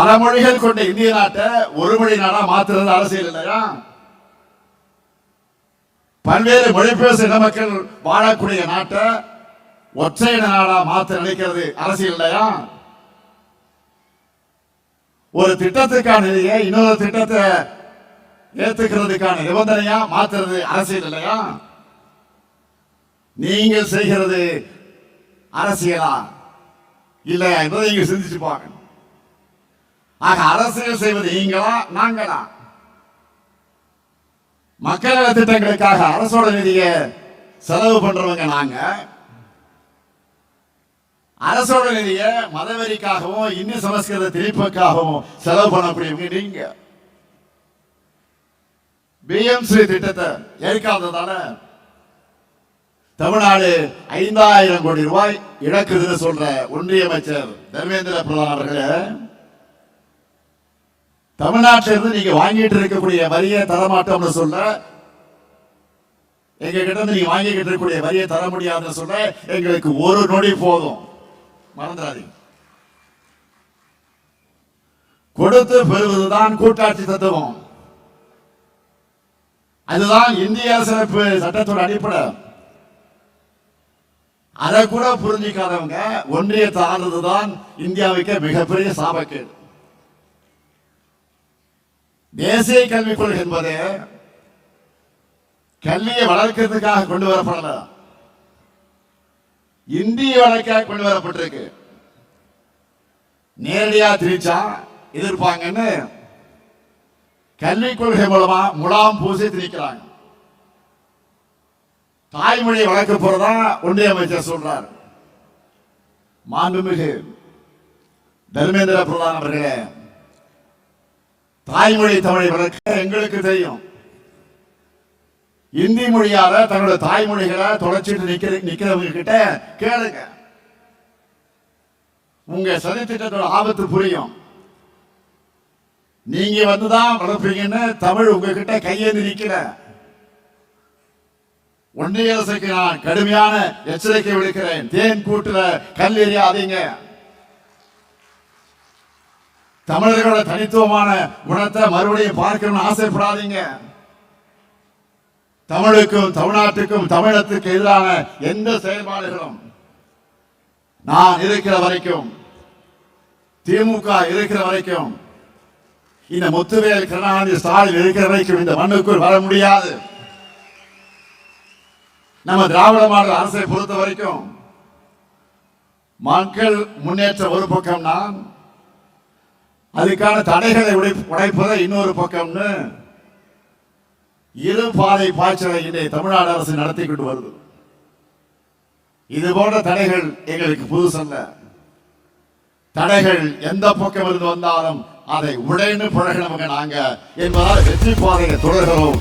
பல மொழிகள் கொண்ட இந்திய நாட்டை ஒரு மொழி நாடா மாத்துறது அரசியல் இல்லையா? பல்வேறு மொழி பேசும் இன மக்கள் வாழக்கூடிய நாட்டை ஒற்றை இன நாடா மாத்த நினைக்கிறது அரசியல் இல்லையா? ஒரு திட்டத்துக்கான நிதியை இன்னொரு திட்டத்தை ஏத்துக்கிறதுக்கான நிபந்தனையா மாத்துறது அரசியல் இல்லையா? நீங்கள் செய்கிறது அரசியலா? இல்லையா? என்பதை நீங்க சிந்திச்சு பார்க்கணும். ஆக அரசியல் செய்வது நீங்களா நாங்களா? மக்கள் நல திட்டங்களுக்காக அரசோட நிதியை செலவு பண்றவங்க நாங்க. அரசோட நிதியை மதவெறிக்காகவும் இந்து சமஸ்கிருத திணிப்புக்காகவும் செலவு பண்ணக்கூடியவங்க நீங்க. பிஎம்சி திட்டத்தை ஏற்காததால தமிழ்நாடு ஐந்தாயிரம் கோடி ரூபாய் இழக்குதுன்னு சொல்ற ஒன்றிய அமைச்சர் தர்மேந்திர பிரதான் அவர்களே தமிழ்நாட்டிலிருந்து நீங்க வாங்கிட்டு இருக்கக்கூடிய வரியை தரமாட்டோம்னு சொல்ல எங்க கிட்ட இருந்து நீங்க வாங்கிக்கிட்டு இருக்கக்கூடிய வரியை தர முடியாதுன்னு சொல்ல எங்களுக்கு ஒரு நொடி போதும். மறந்துடாதீங்க. கொடுத்து பெறுவதுதான் கூட்டாட்சி தத்துவம். அதுதான் இந்திய சிறப்பு சட்டத்தோட அடிப்படை. அதை கூட புரிஞ்சிக்காதவங்க ஒன்றியத்தை ஆளுறதுதான் இந்தியாவுக்கு மிகப்பெரிய சாபக்கேடு. தேசிய கல்விக் கொள்கை என்பது கல்வியை வளர்க்கிறதுக்காக கொண்டு வரப்படல. இந்திய வளர்க்க கொண்டு வரப்பட்டிருக்கு. நேரடியா திரிச்சா எதிர்ப்பாங்கன்னு கல்விக் கொள்கை மூலமா முலாம் பூசி திரிக்கிறாங்க தாய்மொழியை வளர்க்க போறதா ஒன்றிய அமைச்சர் சொல்றார். மாண்புமிகு தர்மேந்திர பிரதான் அவர்களே தாய்மொழி தமிழை வளர்க்க எங்களுக்கு தெரியும். இந்தி மொழியால தங்களோட தாய்மொழிகளை தொடர்ச்சிட்டு நிக்கிற நிக்கிறவங்க கிட்ட கேளுங்க. உங்க சதி திட்டத்தோட ஆபத்து புரியும். நீங்க வந்துதான் வளர்ப்பீங்கன்னு தமிழ் உங்ககிட்ட கையேந்து நிக்கல. ஒன்றிய அரசுக்கு நான் கடுமையான எச்சரிக்கை விடுக்கிறேன். தேன் கூட்டுல கல் எறியாதீங்க தமிழர்களோட தனித்துவமான குணத்தை மறுபடியும் பார்க்கணும்னு ஆசைப்படாதீங்க. தமிழுக்கும் தமிழ்நாட்டுக்கும் தமிழத்திற்கு எதிரான எந்த செயல்பாடுகளும் நான் இருக்கிற வரைக்கும் திமுக இருக்கிற வரைக்கும் இந்த முத்துவேல் கருணாநிதி ஸ்டாலின் இருக்கிற வரைக்கும் இந்த மண்ணுக்குள் வர முடியாது. நம்ம திராவிட மாடல் அரசை பொறுத்த வரைக்கும் மக்கள் முன்னேற்ற ஒரு பக்கம் நான் அதுக்கான தடைகளை உடை- உடைப்பதை இன்னொரு பக்கம்னு இரு பாதை பாய்ச்சலை இன்றைய தமிழ்நாடு அரசு நடத்தி கொண்டு வருது. இது போன்ற தடைகள் எங்களுக்கு புதுசல்ல. தடைகள் எந்த பக்கம் இருந்து வந்தாலும் அதை உடைந்து பழகினவங்க நாங்க என்பதால் வெற்றி பாதையை தொடர்கிறோம்.